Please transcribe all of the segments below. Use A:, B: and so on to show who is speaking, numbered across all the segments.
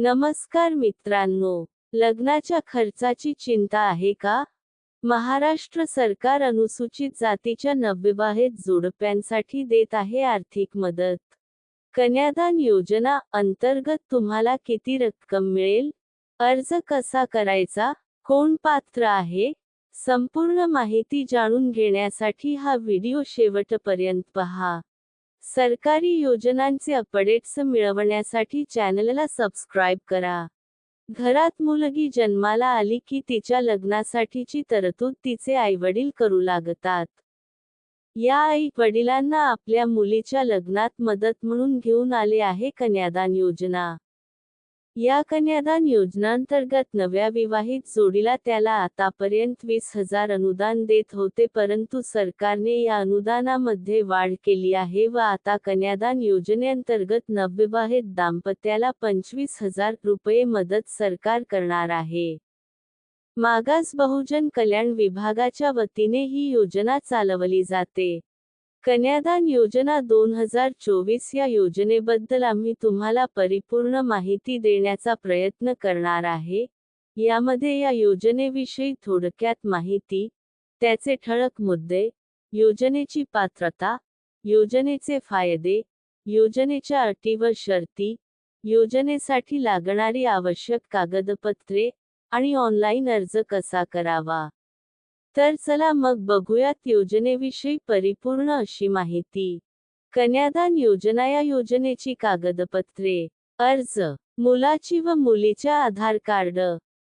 A: नमस्कार मित्रांनो लग्नाच्या खर्चाची चिंता आहे का? महाराष्ट्र सरकार अनुसूचित जातीच्या नवविवाहित जोडप्यांसाठी देत आहे आर्थिक मदत. कन्यादान योजना अंतर्गत तुम्हाला किती रक्कम मिळेल? अर्ज कसा करायचा? कोण पात्र आहे? संपूर्ण माहिती जाणून घेण्यासाठी हा व्हिडिओ शेवटपर्यंत पहा. सरकारी योजनांचे अपडेट्स मिळवण्यासाठी चॅनलला सबस्क्राईब करा. घरात मुलगी जन्माला आली की तिच्या लग्नासाठीची तरतूद तिचे आईवडील करू लागतात. या आई वडिलांना आपल्या मुलीच्या लग्नात मदत म्हणून घेऊन आले आहे कन्यादान योजना. या कन्यादान योजनांतर्गत नव्या विवाहित जोडीला त्याला आतापर्यंत वीस हजार अनुदान देत होते परंतु सरकारने या अनुदानामध्ये वाढ केली आहे व आता कन्यादान योजनेअंतर्गत नवविवाहित दाम्पत्याला पंचवीस हजार रुपये मदत सरकार करणार आहे. मागास बहुजन कल्याण विभागाच्या वतीने ही योजना चालवली जाते. कन्यादान योजना दोन हजार चोवीस या योजनेबद्दल आम्ही तुम्हाला परिपूर्ण माहिती देण्याचा प्रयत्न करणार आहे. यामध्ये या योजनेविषयी थोडक्यात माहिती त्याचे ठळक मुद्दे योजनेची पात्रता योजनेचे फायदे योजनेच्या अटी व शर्ती योजनेसाठी लागणारी आवश्यक कागदपत्रे आणि ऑनलाईन अर्ज कसा करावा. तर चला मग बघूयात योजनेविषयी परिपूर्ण अशी माहिती. कन्यादान योजना या योजनेची कागदपत्रे अर्ज मुलाची व मुलीच्या आधार कार्ड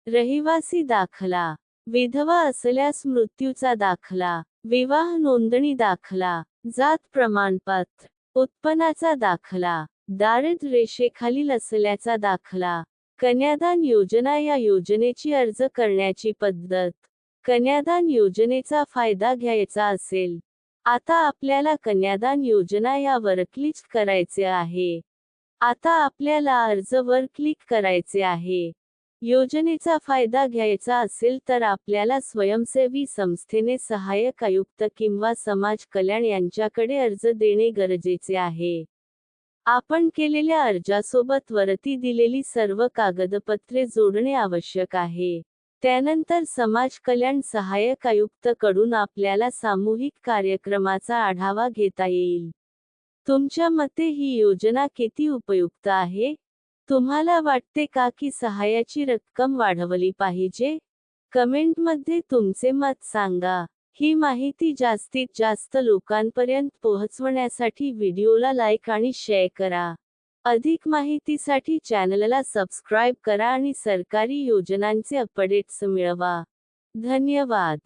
A: रहिवासी दाखला विधवा असल्यास मृत्यूचा दाखला विवाह नोंदणी दाखला जात प्रमाणपत्र उत्पन्नाचा दाखला दारिद्र्य रेषेखालील असल्याचा दाखला. कन्यादान योजना या योजनेची अर्ज करण्याची पद्धत. कन्यादान योजनेचा फायदा घ्यायचा असेल. आता आपल्याला कन्यादान योजना यावर क्लिक करायचे आहे. आता आपल्याला अर्जवर क्लिक करायचे आहे. योजनेचा फायदा घ्यायचा असेल तर आपल्याला स्वयंसेवी संस्थेने सहाय्यक आयुक्त किंवा समाज कल्याण यांच्याकडे अर्ज देणे गरजेचे आहे. आपण केलेल्या अर्जासोबत वरती दिलेली सर्व कागदपत्रे जोडणे आवश्यक आहे. त्यानंतर समाज कल्याण सहाय्यक आयुक्त कडून आपल्याला सामूहिक कार्यक्रमाचा आढावा घेता येईल. तुमच्या मते ही योजना किती उपयुक्त आहे? तुम्हाला वाटते का की सहाय्याची रक्कम वाढवली पाहिजे? कमेंटमध्ये तुमचे मत सांगा. ही माहिती जास्तीत जास्त लोकांपर्यंत पोहोचवण्यासाठी व्हिडिओला लाईक आणि शेअर करा. अधिक माहितीसाठी चॅनलला सबस्क्राईब करा आणि सरकारी योजनांचे अपडेट्स मिळवा. धन्यवाद.